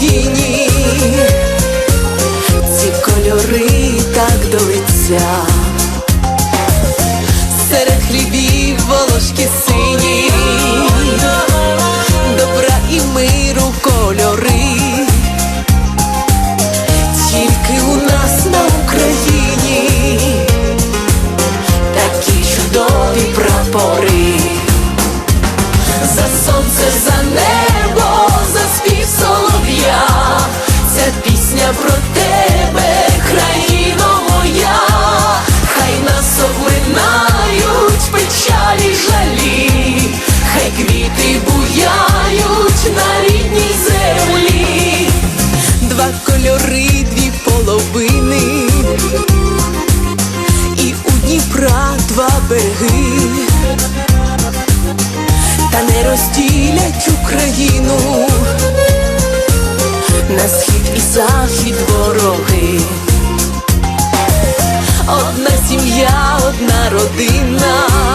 країні, ці кольори так до лиця. кольори дві половини, і у Дніпра два береги, та не розділять Україну на схід і захід вороги. Одна сім'я, одна родина.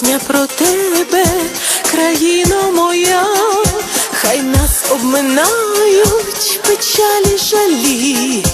пісня про тебе, країно моя, хай нас обминають печалі жалі,